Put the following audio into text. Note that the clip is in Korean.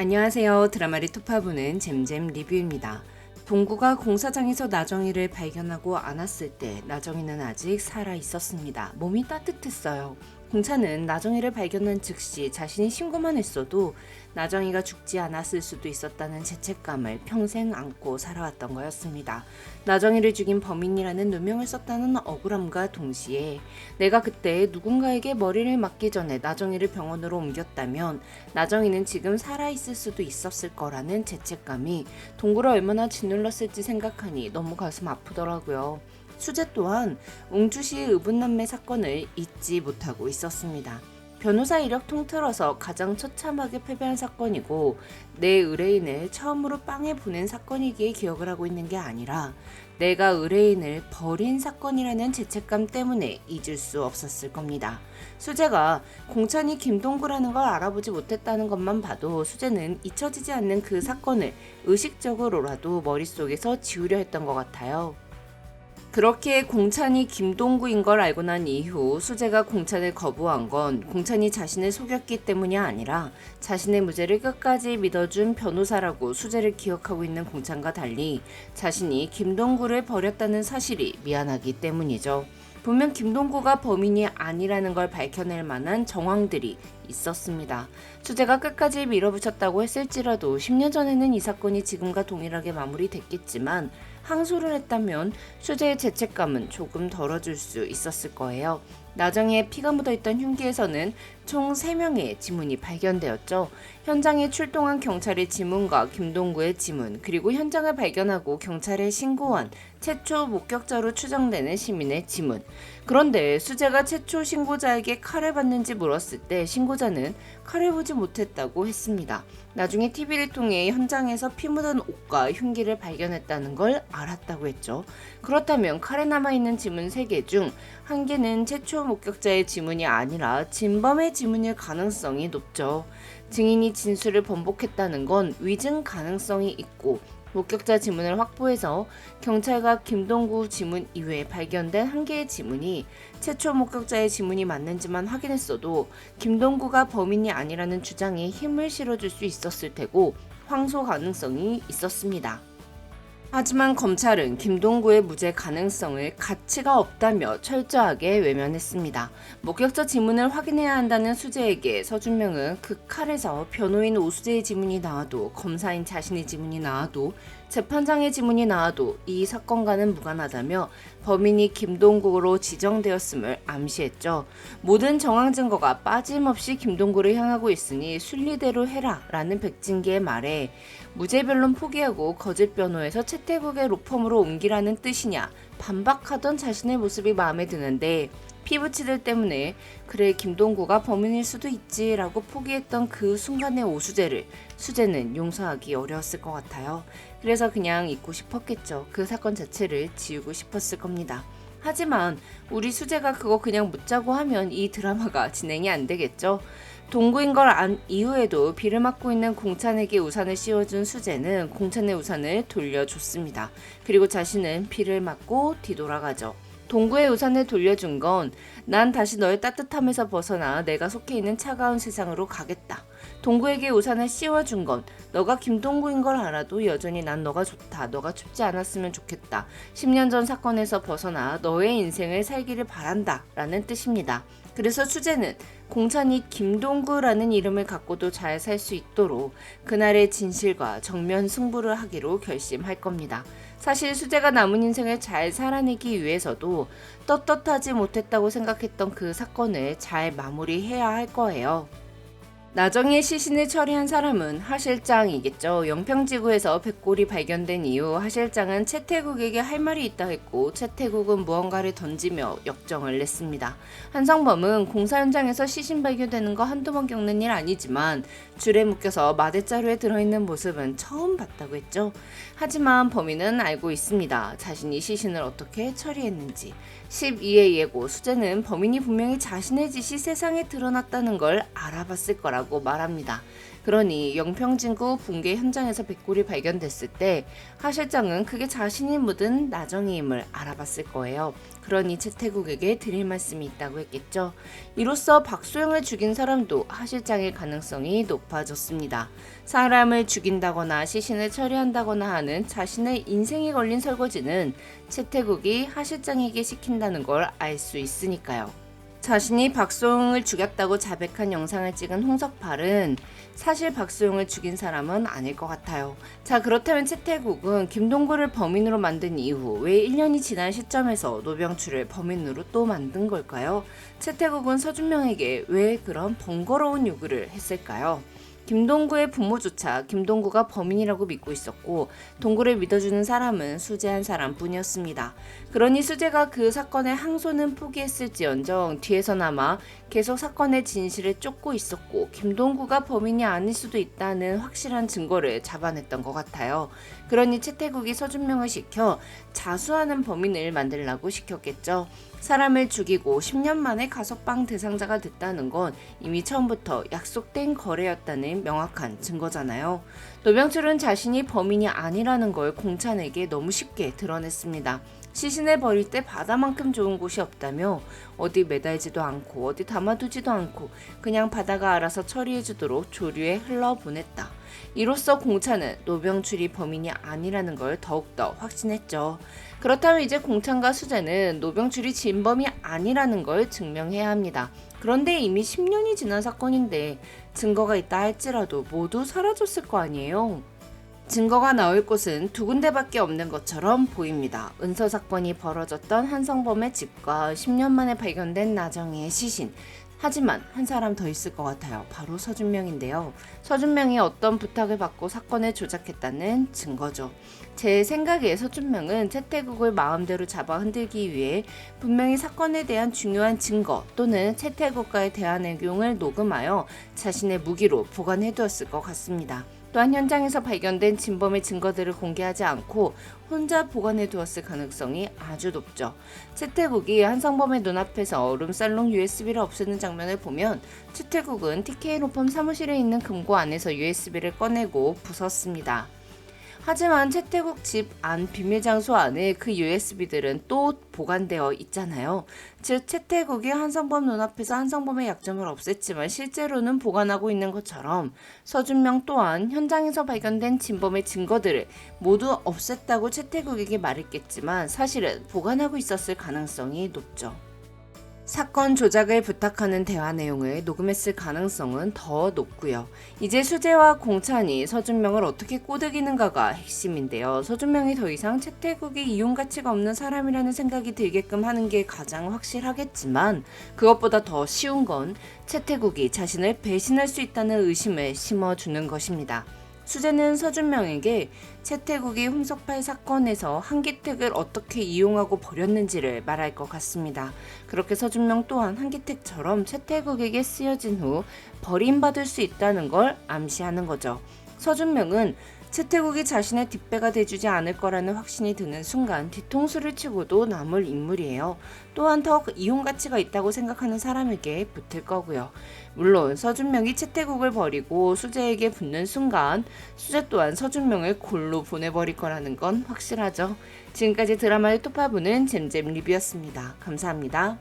안녕하세요. 드라마를 투파보는 잼잼 리뷰입니다. 동구가 공사장에서 나정이를 발견하고 안았을 때 나정이는 아직 살아 있었습니다. 몸이 따뜻했어요. 공차는 나정이를 발견한 즉시 자신이 신고만 했어도 나정이가 죽지 않았을 수도 있었다는 죄책감을 평생 안고 살아왔던 거였습니다. 나정이를 죽인 범인이라는 누명을 썼다는 억울함과 동시에 내가 그때 누군가에게 머리를 맞기 전에 나정이를 병원으로 옮겼다면 나정이는 지금 살아있을 수도 있었을 거라는 죄책감이 동구를 얼마나 짓눌렀을지 생각하니 너무 가슴 아프더라고요. 수재 또한 웅주시 의붓남매 사건을 잊지 못하고 있었습니다. 변호사 이력 통틀어서 가장 처참하게 패배한 사건이고 내 의뢰인을 처음으로 빵에 보낸 사건이기에 기억을 하고 있는 게 아니라 내가 의뢰인을 버린 사건이라는 죄책감 때문에 잊을 수 없었을 겁니다. 수재가 공찬이 김동구라는 걸 알아보지 못했다는 것만 봐도 수재는 잊혀지지 않는 그 사건을 의식적으로라도 머릿속에서 지우려 했던 것 같아요. 그렇게 공찬이 김동구인 걸 알고 난 이후 수재가 공찬을 거부한 건 공찬이 자신을 속였기 때문이 아니라 자신의 무죄를 끝까지 믿어준 변호사라고 수재를 기억하고 있는 공찬과 달리 자신이 김동구를 버렸다는 사실이 미안하기 때문이죠. 분명 김동구가 범인이 아니라는 걸 밝혀낼 만한 정황들이 있었습니다. 수재가 끝까지 밀어붙였다고 했을지라도 10년 전에는 이 사건이 지금과 동일하게 마무리됐겠지만 항소를 했다면 수재의 죄책감은 조금 덜어줄 수 있었을 거예요. 나정이의 피가 묻어있던 흉기에서는 총 3명의 지문이 발견되었죠. 현장에 출동한 경찰의 지문과 김동구의 지문, 그리고 현장을 발견하고 경찰에 신고한 최초 목격자로 추정되는 시민의 지문. 그런데 수재가 최초 신고자에게 칼을 받는지 물었을 때 신고자는 칼을 보지 못했다고 했습니다. 나중에 TV를 통해 현장에서 피 묻은 옷과 흉기를 발견했다는 걸 알았다고 했죠. 그렇다면 칼에 남아있는 지문 3개 중 한 개는 최초 목격자의 지문이 아니라 진범의 지문일 가능성이 높죠. 증인이 진술을 번복했다는 건 위증 가능성이 있고 목격자 지문을 확보해서 경찰과 김동구 지문 이외에 발견된 한 개의 지문이 최초 목격자의 지문이 맞는지만 확인했어도 김동구가 범인이 아니라는 주장에 힘을 실어줄 수 있었을 테고 황소 가능성이 있었습니다. 하지만 검찰은 김동구의 무죄 가능성을 가치가 없다며 철저하게 외면했습니다. 목격자 지문을 확인해야 한다는 수재에게 서준명은 그 칼에서 변호인 오수재의 지문이 나와도 검사인 자신의 지문이 나와도 재판장의 지문이 나와도 이 사건과는 무관하다며 범인이 김동구로 지정되었음을 암시했죠. 모든 정황 증거가 빠짐없이 김동구를 향하고 있으니 순리대로 해라 라는 백진기의 말에 무죄 변론 포기하고 거짓 변호에서 채태국의 로펌으로 옮기라는 뜻이냐 반박하던 자신의 모습이 마음에 드는데 피부치들 때문에 그래 김동구가 범인일 수도 있지라고 포기했던 그 순간의 오수재를 수재는 용서하기 어려웠을 것 같아요. 그래서 그냥 잊고 싶었겠죠. 그 사건 자체를 지우고 싶었을 겁니다. 하지만 우리 수재가 그거 그냥 묻자고 하면 이 드라마가 진행이 안 되겠죠. 동구인 걸 안 이후에도 비를 맞고 있는 공찬에게 우산을 씌워준 수재는 공찬의 우산을 돌려줬습니다. 그리고 자신은 비를 맞고 뒤돌아가죠. 동구의 우산을 돌려준 건 난 다시 너의 따뜻함에서 벗어나 내가 속해 있는 차가운 세상으로 가겠다. 동구에게 우산을 씌워준 건 너가 김동구인 걸 알아도 여전히 난 너가 좋다. 너가 춥지 않았으면 좋겠다. 10년 전 사건에서 벗어나 너의 인생을 살기를 바란다. 라는 뜻입니다. 그래서 수재는 공찬이 김동구라는 이름을 갖고도 잘 살 수 있도록 그날의 진실과 정면 승부를 하기로 결심할 겁니다. 사실 수재가 남은 인생을 잘 살아내기 위해서도 떳떳하지 못했다고 생각했던 그 사건을 잘 마무리해야 할 거예요. 나정의 시신을 처리한 사람은 하 실장이겠죠. 영평지구에서 백골이 발견된 이후 하 실장은 채태국에게 할 말이 있다 했고 채태국은 무언가를 던지며 역정을 냈습니다. 한성범은 공사 현장에서 시신 발견되는 거 한두 번 겪는 일 아니지만 줄에 묶여서 마대자루에 들어있는 모습은 처음 봤다고 했죠. 하지만 범인은 알고 있습니다. 자신이 시신을 어떻게 처리했는지. 12의 예고 수재는 범인이 분명히 자신의 짓이 세상에 드러났다는 걸 알아봤을 거라 고 말합니다. 그러니 영평진구 붕괴 현장에서 백골이 발견됐을 때 하 실장은 그게 자신이 묻은 나정이임을 알아봤을 거예요. 그러니 채태국에게 드릴 말씀이 있다고 했겠죠. 이로써 박소영을 죽인 사람도 하 실장일 가능성이 높아졌습니다. 사람을 죽인다거나 시신을 처리한다거나 하는 자신의 인생이 걸린 설거지는 채태국이 하 실장에게 시킨다는 걸 알 수 있으니까요. 자신이 박소영을 죽였다고 자백한 영상을 찍은 홍석팔은 사실 박소영을 죽인 사람은 아닐 것 같아요. 자, 그렇다면 채태국은 김동구를 범인으로 만든 이후 왜 1년이 지난 시점에서 노병추를 범인으로 또 만든 걸까요? 채태국은 서준명에게 왜 그런 번거로운 요구를 했을까요? 김동구의 부모조차 김동구가 범인이라고 믿고 있었고 동구를 믿어주는 사람은 수재 한 사람뿐이었습니다. 그러니 수재가 그 사건의 항소는 포기했을지언정 뒤에서나마 계속 사건의 진실을 쫓고 있었고 김동구가 범인이 아닐 수도 있다는 확실한 증거를 잡아냈던 것 같아요. 그러니 채태국이 서준명을 시켜 자수하는 범인을 만들라고 시켰겠죠. 사람을 죽이고 10년 만에 가석방 대상자가 됐다는 건 이미 처음부터 약속된 거래였다는 명확한 증거잖아요. 노병철은 자신이 범인이 아니라는 걸 공찬에게 너무 쉽게 드러냈습니다. 시신을 버릴 때 바다만큼 좋은 곳이 없다며 어디 매달지도 않고 어디 담아두지도 않고 그냥 바다가 알아서 처리해주도록 조류에 흘러보냈다. 이로써 공차는 노병출이 범인이 아니라는 걸 더욱더 확신했죠. 그렇다면 이제 공찬과 수재는 노병출이 진범이 아니라는 걸 증명해야 합니다. 그런데 이미 10년이 지난 사건인데 증거가 있다 할지라도 모두 사라졌을 거 아니에요. 증거가 나올 곳은 두 군데밖에 없는 것처럼 보입니다. 은서 사건이 벌어졌던 한성범의 집과 10년 만에 발견된 나정이의 시신. 하지만 한 사람 더 있을 것 같아요. 바로 서준명인데요. 서준명이 어떤 부탁을 받고 사건을 조작했다는 증거죠. 제 생각에 서준명은 채태국을 마음대로 잡아 흔들기 위해 분명히 사건에 대한 중요한 증거 또는 채태국과의 대화 내용을 녹음하여 자신의 무기로 보관해 두었을 것 같습니다. 또한 현장에서 발견된 진범의 증거들을 공개하지 않고 혼자 보관해 두었을 가능성이 아주 높죠. 채태국이 한성범의 눈앞에서 얼음살롱 USB를 없애는 장면을 보면 채태국은 TK 로펌 사무실에 있는 금고 안에서 USB를 꺼내고 부쉈습니다. 하지만 채태국 집 안 비밀 장소 안에 그 USB들은 또 보관되어 있잖아요. 즉 채태국이 한성범 눈앞에서 한성범의 약점을 없앴지만 실제로는 보관하고 있는 것처럼 서준명 또한 현장에서 발견된 진범의 증거들을 모두 없앴다고 채태국에게 말했겠지만 사실은 보관하고 있었을 가능성이 높죠. 사건 조작을 부탁하는 대화 내용을 녹음했을 가능성은 더 높고요. 이제 수재와 공찬이 서준명을 어떻게 꼬드기는가가 핵심인데요. 서준명이 더 이상 채태국이 이용 가치가 없는 사람이라는 생각이 들게끔 하는 게 가장 확실하겠지만 그것보다 더 쉬운 건 채태국이 자신을 배신할 수 있다는 의심을 심어주는 것입니다. 수재는 서준명에게 채태국이 홍석팔 사건에서 한기택을 어떻게 이용하고 버렸는지를 말할 것 같습니다. 그렇게 서준명 또한 한기택처럼 채태국에게 쓰여진 후 버림받을 수 있다는 걸 암시하는 거죠. 서준명은 채태국이 자신의 뒷배가 돼주지 않을 거라는 확신이 드는 순간 뒤통수를 치고도 남을 인물이에요. 또한 더 이용 가치가 있다고 생각하는 사람에게 붙을 거고요. 물론 서준명이 채태국을 버리고 수재에게 붙는 순간 수재 또한 서준명을 골로 보내버릴 거라는 건 확실하죠. 지금까지 드라마의 토파부는 잼잼 리뷰였습니다. 감사합니다.